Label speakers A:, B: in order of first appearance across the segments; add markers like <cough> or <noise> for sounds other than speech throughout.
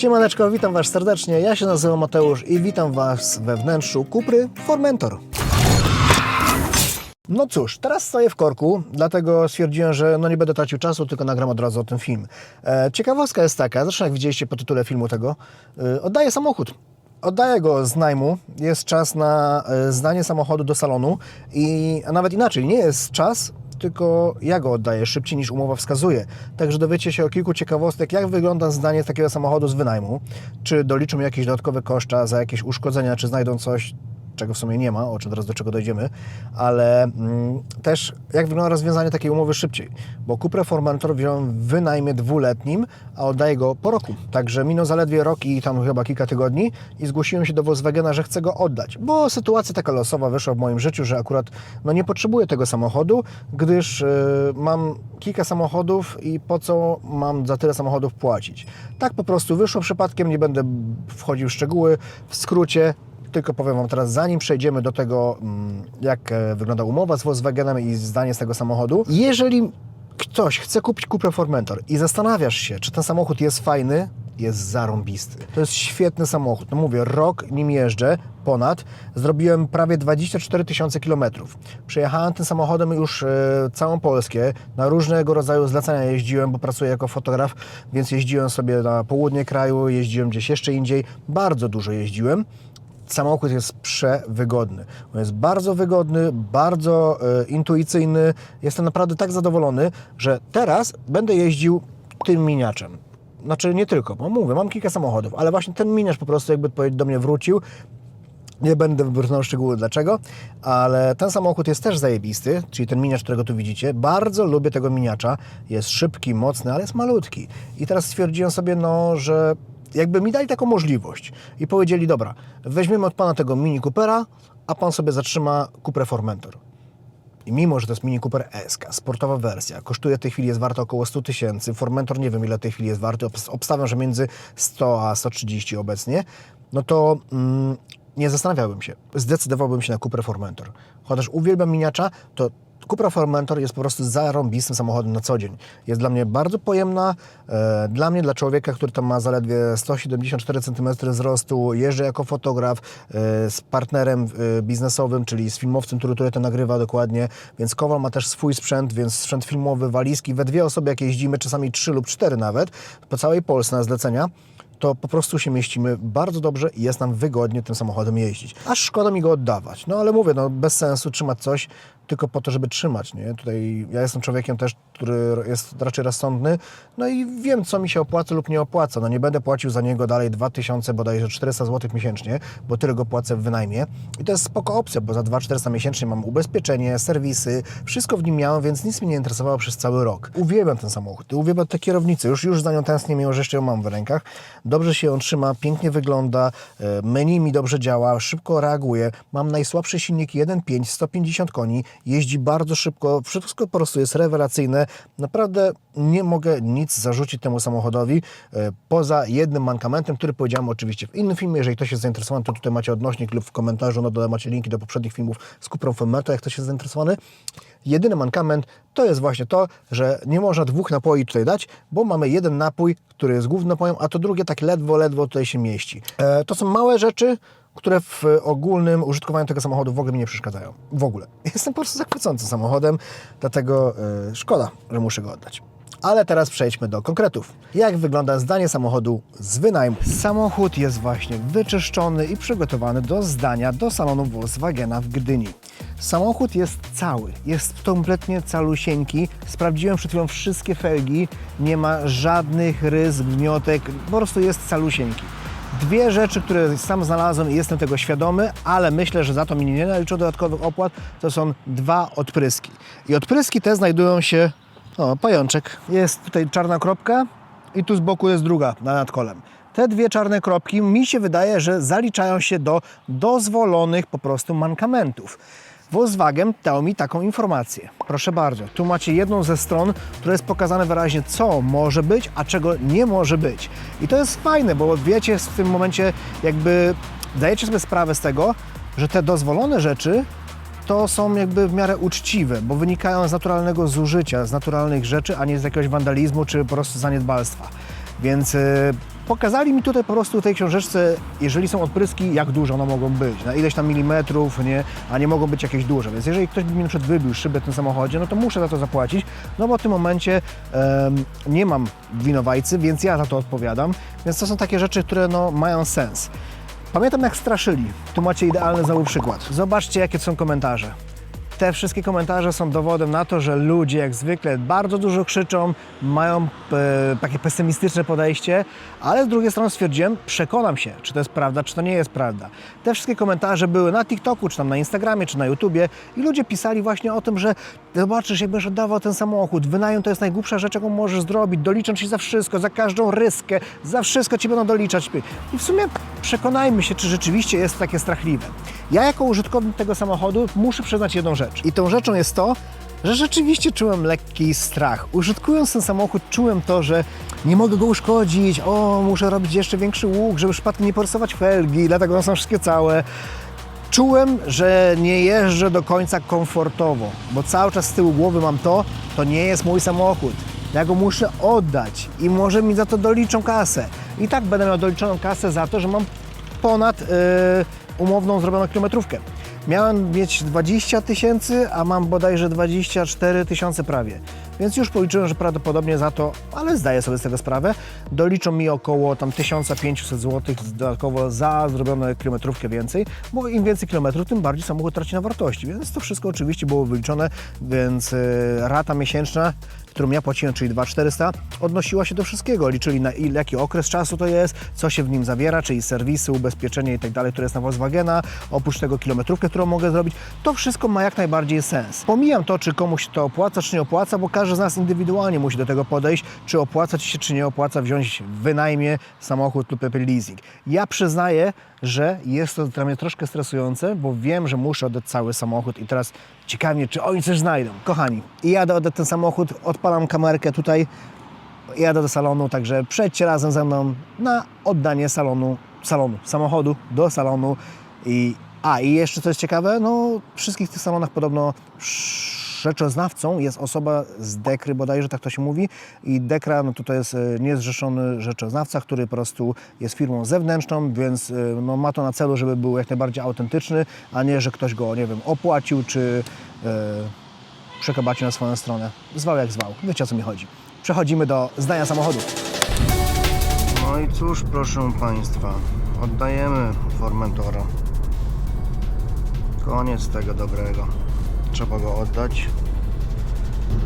A: Siemaneczko, witam Was serdecznie. Ja się nazywam Mateusz i witam Was we wnętrzu Kupry Formentor. No cóż, teraz stoję w korku, dlatego stwierdziłem, że no nie będę tracił czasu, tylko nagram od razu o tym film. E, ciekawostka jest taka, zresztą jak widzieliście po tytule filmu tego, e, oddaję samochód. Oddaję go z najmu, jest czas na e, zdanie samochodu do salonu i a nawet inaczej, nie jest czas, tylko ja go oddaję szybciej niż umowa wskazuje. Także dowiecie się o kilku ciekawostek, jak wygląda zdanie takiego samochodu z wynajmu, czy doliczą jakieś dodatkowe koszta za jakieś uszkodzenia, czy znajdą coś, czego w sumie nie ma, o czym teraz do czego dojdziemy, ale mm, też jak wygląda rozwiązanie takiej umowy szybciej, bo Cupra Formentor wziąłem w wynajmie dwuletnim, a oddaję go po roku, także minął zaledwie rok i tam chyba kilka tygodni i zgłosiłem się do Volkswagena, że chcę go oddać, bo sytuacja taka losowa wyszła w moim życiu, że akurat no nie potrzebuję tego samochodu, gdyż yy, mam kilka samochodów i po co mam za tyle samochodów płacić. Tak po prostu wyszło przypadkiem, nie będę wchodził w szczegóły, w skrócie tylko powiem Wam teraz, zanim przejdziemy do tego, mm, jak e, wygląda umowa z Volkswagenem i zdanie z tego samochodu. Jeżeli ktoś chce kupić Cupra Formentor i zastanawiasz się, czy ten samochód jest fajny, jest zarąbisty. To jest świetny samochód. No mówię, rok nim jeżdżę, ponad. Zrobiłem prawie 24 tysiące kilometrów. Przejechałem tym samochodem już e, całą Polskę. Na różnego rodzaju zlecenia jeździłem, bo pracuję jako fotograf, więc jeździłem sobie na południe kraju, jeździłem gdzieś jeszcze indziej. Bardzo dużo jeździłem samochód jest przewygodny. On jest bardzo wygodny, bardzo e, intuicyjny. Jestem naprawdę tak zadowolony, że teraz będę jeździł tym miniaczem. Znaczy nie tylko, bo mówię, mam kilka samochodów, ale właśnie ten miniacz po prostu jakby do mnie wrócił. Nie będę wybrnął szczegóły dlaczego, ale ten samochód jest też zajebisty, czyli ten miniacz, którego tu widzicie. Bardzo lubię tego miniacza. Jest szybki, mocny, ale jest malutki. I teraz stwierdziłem sobie, no, że jakby mi dali taką możliwość i powiedzieli, dobra, weźmiemy od Pana tego Mini Coopera, a Pan sobie zatrzyma Cupra Formentor. I mimo, że to jest Mini Cooper SK, sportowa wersja, kosztuje w tej chwili, jest warto około 100 tysięcy, Formentor nie wiem ile w tej chwili jest warty, obs- obstawiam, że między 100 a 130 obecnie, no to mm, nie zastanawiałbym się. Zdecydowałbym się na Cupra Formentor. Chociaż uwielbiam miniacza, to Cupra Formentor jest po prostu zarąbistym samochodem na co dzień. Jest dla mnie bardzo pojemna. E, dla mnie, dla człowieka, który tam ma zaledwie 174 cm wzrostu, jeżdżę jako fotograf e, z partnerem e, biznesowym, czyli z filmowcem, który tutaj to nagrywa dokładnie, więc Kowal ma też swój sprzęt, więc sprzęt filmowy, walizki. We dwie osoby, jak jeździmy, czasami trzy lub cztery nawet, po całej Polsce na zlecenia, to po prostu się mieścimy bardzo dobrze i jest nam wygodnie tym samochodem jeździć. Aż szkoda mi go oddawać. No ale mówię, no bez sensu trzymać coś tylko po to, żeby trzymać, nie? Tutaj ja jestem człowiekiem też, który jest raczej rozsądny, no i wiem, co mi się opłaca lub nie opłaca. No nie będę płacił za niego dalej 2000, bodajże 400 zł miesięcznie, bo tyle go płacę w wynajmie. I to jest spoko opcja, bo za 2400 miesięcznie mam ubezpieczenie, serwisy, wszystko w nim miałem, więc nic mnie nie interesowało przez cały rok. Uwielbiam ten samochód, uwielbiam tę kierownicę, już, już za nią tęsknię, mimo że jeszcze ją mam w rękach. Dobrze się ją trzyma, pięknie wygląda, e, menu mi dobrze działa, szybko reaguje. Mam najsłabszy silnik 1.5, 150 koni, jeździ bardzo szybko, wszystko po prostu jest rewelacyjne. Naprawdę nie mogę nic zarzucić temu samochodowi, e, poza jednym mankamentem, który powiedziałem oczywiście w innym filmie. Jeżeli ktoś jest zainteresowany, to tutaj macie odnośnik lub w komentarzu, no macie linki do poprzednich filmów z Cuprą Formentor, jak ktoś jest zainteresowany. Jedyny mankament to jest właśnie to, że nie można dwóch napoi tutaj dać, bo mamy jeden napój, który jest głównym napojem, a to drugie tak ledwo, ledwo tutaj się mieści. E, to są małe rzeczy, które w ogólnym użytkowaniu tego samochodu w ogóle mi nie przeszkadzają. W ogóle. Jestem po prostu zachwycony samochodem, dlatego e, szkoda, że muszę go oddać. Ale teraz przejdźmy do konkretów. Jak wygląda zdanie samochodu z wynajmu? Samochód jest właśnie wyczyszczony i przygotowany do zdania do salonu Volkswagena w Gdyni. Samochód jest cały, jest kompletnie calusieńki. Sprawdziłem przed chwilą wszystkie felgi, nie ma żadnych rys, gniotek, po prostu jest calusieńki. Dwie rzeczy, które sam znalazłem i jestem tego świadomy, ale myślę, że za to mi nie naliczą dodatkowych opłat, to są dwa odpryski. I odpryski te znajdują się, o, pajączek, jest tutaj czarna kropka i tu z boku jest druga na nadkolem. Te dwie czarne kropki mi się wydaje, że zaliczają się do dozwolonych po prostu mankamentów. Volkswagen dał mi taką informację. Proszę bardzo, tu macie jedną ze stron, która jest pokazane wyraźnie, co może być, a czego nie może być. I to jest fajne, bo wiecie w tym momencie, jakby dajecie sobie sprawę z tego, że te dozwolone rzeczy to są jakby w miarę uczciwe, bo wynikają z naturalnego zużycia, z naturalnych rzeczy, a nie z jakiegoś wandalizmu czy po prostu zaniedbalstwa. Więc y, pokazali mi tutaj po prostu w tej książeczce, jeżeli są odpryski, jak duże one mogą być, na ileś tam milimetrów, nie, a nie mogą być jakieś duże. Więc jeżeli ktoś by mi na przykład wybił szybę w tym samochodzie, no to muszę za to zapłacić, no bo w tym momencie em, nie mam winowajcy, więc ja za to odpowiadam. Więc to są takie rzeczy, które no, mają sens. Pamiętam jak straszyli. Tu macie idealny znowu przykład. Zobaczcie jakie są komentarze. Te wszystkie komentarze są dowodem na to, że ludzie jak zwykle bardzo dużo krzyczą, mają e, takie pesymistyczne podejście, ale z drugiej strony stwierdziłem, przekonam się, czy to jest prawda, czy to nie jest prawda. Te wszystkie komentarze były na TikToku, czy tam na Instagramie, czy na YouTubie i ludzie pisali właśnie o tym, że zobaczysz, jak będziesz oddawał ten samochód, wynajem to jest najgłupsza rzecz, jaką możesz zrobić, doliczą ci za wszystko, za każdą ryskę, za wszystko ci będą doliczać. I w sumie przekonajmy się, czy rzeczywiście jest takie strachliwe. Ja jako użytkownik tego samochodu muszę przyznać jedną rzecz. I tą rzeczą jest to, że rzeczywiście czułem lekki strach. Użytkując ten samochód, czułem to, że nie mogę go uszkodzić, o, muszę robić jeszcze większy łuk, żeby przypadkiem nie porysować felgi, dlatego one są wszystkie całe. Czułem, że nie jeżdżę do końca komfortowo, bo cały czas z tyłu głowy mam to, to nie jest mój samochód. Ja go muszę oddać i może mi za to doliczą kasę. I tak będę miał doliczoną kasę za to, że mam ponad yy, umowną zrobioną kilometrówkę. Miałem mieć 20 tysięcy, a mam bodajże 24 tysiące prawie. Więc już policzyłem, że prawdopodobnie za to, ale zdaję sobie z tego sprawę, doliczą mi około tam 1500 zł dodatkowo za zrobioną kilometrówkę więcej, bo im więcej kilometrów, tym bardziej samochód traci na wartości. Więc to wszystko oczywiście było wyliczone, więc yy, rata miesięczna, którą ja płaciłem, czyli 2400, odnosiła się do wszystkiego. Liczyli na ile, jaki okres czasu to jest, co się w nim zawiera, czyli serwisy, ubezpieczenie i tak dalej, które jest na Volkswagena, oprócz tego kilometrówkę, którą mogę zrobić. To wszystko ma jak najbardziej sens. Pomijam to, czy komuś to opłaca, czy nie opłaca, bo każdy z nas indywidualnie musi do tego podejść, czy opłaca ci się, czy nie opłaca wziąć wynajmie samochód lub leasing. Ja przyznaję, że jest to dla mnie troszkę stresujące, bo wiem, że muszę oddać cały samochód i teraz ciekawi mnie, czy oni coś znajdą. Kochani, jadę ten samochód, odpalam kamerkę tutaj, jadę do salonu, także przejdźcie razem ze mną na oddanie salonu, salonu, samochodu do salonu. I a i jeszcze co jest ciekawe, no wszystkich tych salonach podobno rzeczoznawcą jest osoba z Dekry bodajże, tak to się mówi i Dekra, no to, jest e, niezrzeszony rzeczoznawca, który po prostu jest firmą zewnętrzną, więc e, no, ma to na celu, żeby był jak najbardziej autentyczny, a nie, że ktoś go, nie wiem, opłacił czy e, przekabacił na swoją stronę. Zwał jak zwał, wiecie o co mi chodzi. Przechodzimy do zdania samochodu. No i cóż, proszę Państwa, oddajemy Formentora. Koniec tego dobrego. Trzeba go oddać.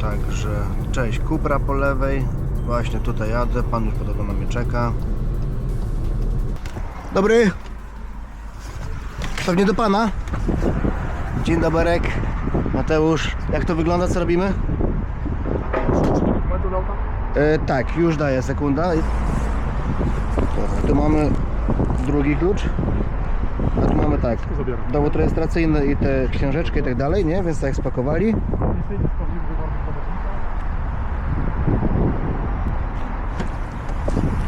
A: Także, cześć, Kupra po lewej. Właśnie tutaj jadę, pan już podobno na mnie czeka. Dobry. Pewnie do pana. Dzień doberek. Mateusz, jak to wygląda, co robimy? E, tak, już daję, sekunda. Dobra, tu mamy drugi klucz. Tak,
B: zabieram.
A: dowód rejestracyjny i tę książeczkę i tak dalej, nie? Więc tak spakowali.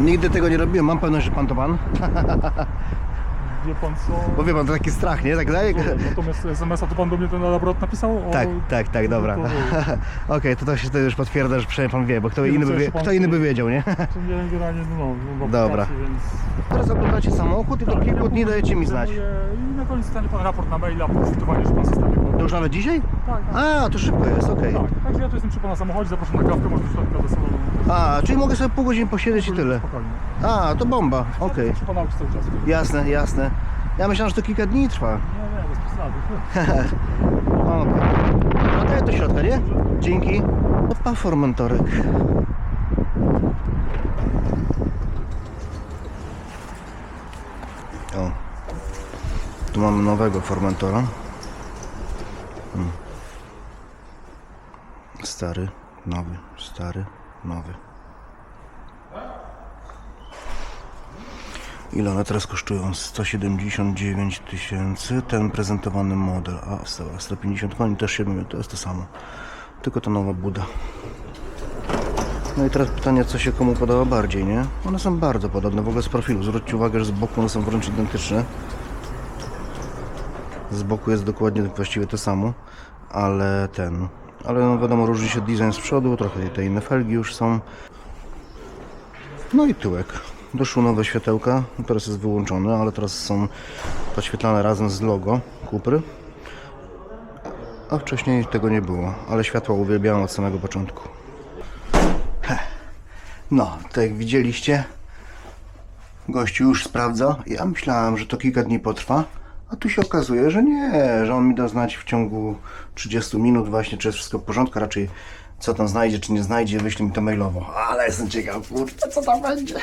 A: Nigdy tego nie robiłem, mam pewność, że pan to pan.
B: Wie pan co?
A: Bo wie pan, to taki strach, nie? Tak dalej?
B: Natomiast SMS-a to pan do mnie ten elaborat napisał? O,
A: Tak, tak, tak, dobra.
B: To-
A: Okej, to to się to już potwierdza, że przynajmniej pan wie, bo kto
B: Nie, no
A: inny by, wie,
B: jeszcze pan-
A: kto inny by wiedział, nie?
B: Czy nie, generalnie, no, no, no
A: Dobra.
B: Pracy, więc...
A: Teraz oglądacie samochód i do kilku dni dajecie mi znać.
B: I na koniec stanie pan raport na maila, poczytowanie, że pan zostawił.
A: To już nawet dzisiaj?
B: Tak, tak.
A: A, to szybko jest, okej.
B: Tak, także ja tu jestem przy pana samochodzie, zapraszam na kawkę, może przyjść do salonu.
A: A, czyli mogę sobie pół godziny posiedzieć i tyle.
B: Spokojnie.
A: A, to bomba, okej.
B: Przy pana aucie cały czas.
A: Jasne, jasne. Ja myślałem, że to kilka dni trwa.
B: Nie, nie, bez przesady. <laughs>
A: Okej. No to ja do środka, nie? Dzięki. Opa, formentorek. Mamy nowego formentora. Hmm. Stary, nowy, stary, nowy. Ile one teraz kosztują? 179 tysięcy. Ten prezentowany model. A, 100 150 koni też 7, to jest to samo. Tylko ta nowa buda. No i teraz pytanie, co się komu podoba bardziej, nie? One są bardzo podobne, w ogóle z profilu. Zwróćcie uwagę, że z boku one są wręcz identyczne. Z boku jest dokładnie właściwie to samo, ale ten... Ale no wiadomo, różni się design z przodu, trochę te inne felgi już są. No i tyłek. Doszły nowe światełka, teraz jest wyłączone, ale teraz są podświetlane razem z logo Kupry. A wcześniej tego nie było, ale światła uwielbiałem od samego początku. No, tak jak widzieliście, gościu już sprawdza. Ja myślałem, że to kilka dni potrwa, a tu się okazuje, że nie, że on mi da znać w ciągu 30 minut właśnie, czy jest wszystko w porządku, raczej co tam znajdzie, czy nie znajdzie, wyślij mi to mailowo. Ale jestem ciekaw, kurczę, co tam będzie.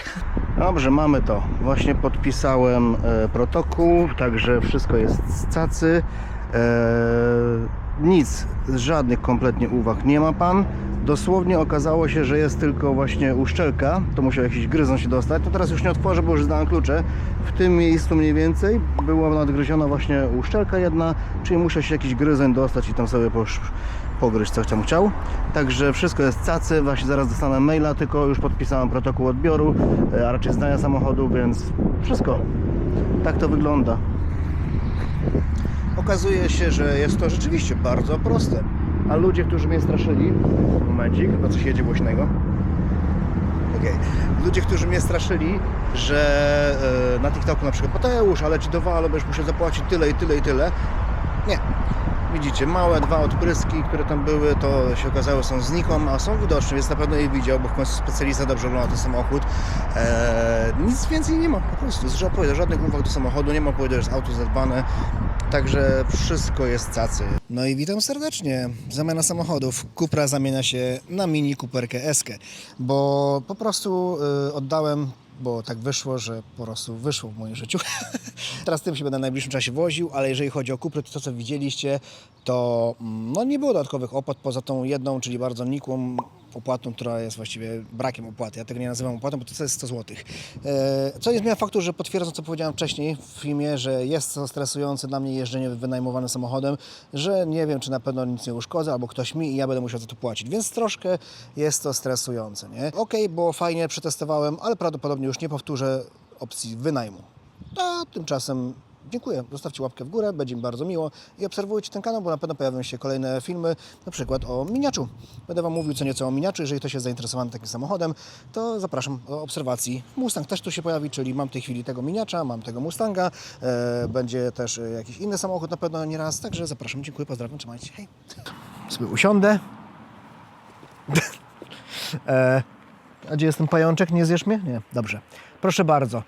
A: Dobrze, mamy to. Właśnie podpisałem e, protokół, także wszystko jest z cacy. E, nic, żadnych kompletnie uwag nie ma pan. Dosłownie okazało się, że jest tylko właśnie uszczelka. To musiał jakiś gryzon się dostać. To teraz już nie otworzę, bo już zdałem klucze. W tym miejscu mniej więcej była nadgryziona właśnie uszczelka jedna, czyli musiał się jakiś gryzon dostać i tam sobie posz, pogryźć co tam chciał. Także wszystko jest cacy. Właśnie zaraz dostanę maila, tylko już podpisałem protokół odbioru, e, a raczej zdania samochodu, więc wszystko. Tak to wygląda. Okazuje się, że jest to rzeczywiście bardzo proste. A ludzie, którzy mnie straszyli, momencik, chyba coś jedzie głośnego. Okej. Ludzie, którzy mnie straszyli, że e, na TikToku na przykład Mateusz, ale ci dowalą, będziesz musiał zapłacić tyle i tyle i tyle. Nie. Widzicie, małe dwa odpryski, które tam były, to się okazało są znikom, a są widoczne, więc na pewno je widział, bo w końcu specjalista dobrze ogląda ten samochód. Eee, nic więcej nie ma, po prostu. Żadnych uwag do samochodu, nie ma powiedział, że jest auto zadbane. Także wszystko jest cacy. No i witam serdecznie. Zamiana samochodów. Cupra zamienia się na Mini Cooperkę S, bo po prostu y, oddałem bo tak wyszło, że po prostu wyszło w moim życiu. <laughs> Teraz tym się będę w najbliższym czasie woził, ale jeżeli chodzi o Cuprę, to to co widzieliście, to mm, no, nie było dodatkowych opłat poza tą jedną, czyli bardzo nikłą opłatą, która jest właściwie brakiem opłaty. Ja tego nie nazywam opłatą, bo to jest 100 zł. Co nie zmienia faktu, że potwierdzam, co powiedziałem wcześniej w filmie, że jest to stresujące dla mnie jeżdżenie wynajmowanym samochodem, że nie wiem, czy na pewno nic nie uszkodzę, albo ktoś mi i ja będę musiał za to płacić, więc troszkę jest to stresujące. Nie? Okej, było fajnie, przetestowałem, ale prawdopodobnie już nie powtórzę opcji wynajmu. A tymczasem dziękuję. Zostawcie łapkę w górę, będzie mi bardzo miło i obserwujcie ten kanał, bo na pewno pojawią się kolejne filmy, na przykład o miniaczu. Będę Wam mówił co nieco o miniaczu. Jeżeli ktoś jest zainteresowany takim samochodem, to zapraszam do obserwacji. Mustang też tu się pojawi, czyli mam w tej chwili tego miniacza, mam tego Mustanga, e, będzie też e, jakiś inny samochód na pewno nieraz, także zapraszam, dziękuję, pozdrawiam, trzymajcie się, hej. Sobie usiądę. <laughs> e, a gdzie jest ten pajączek? Nie zjesz mnie? Nie, dobrze. Proszę bardzo.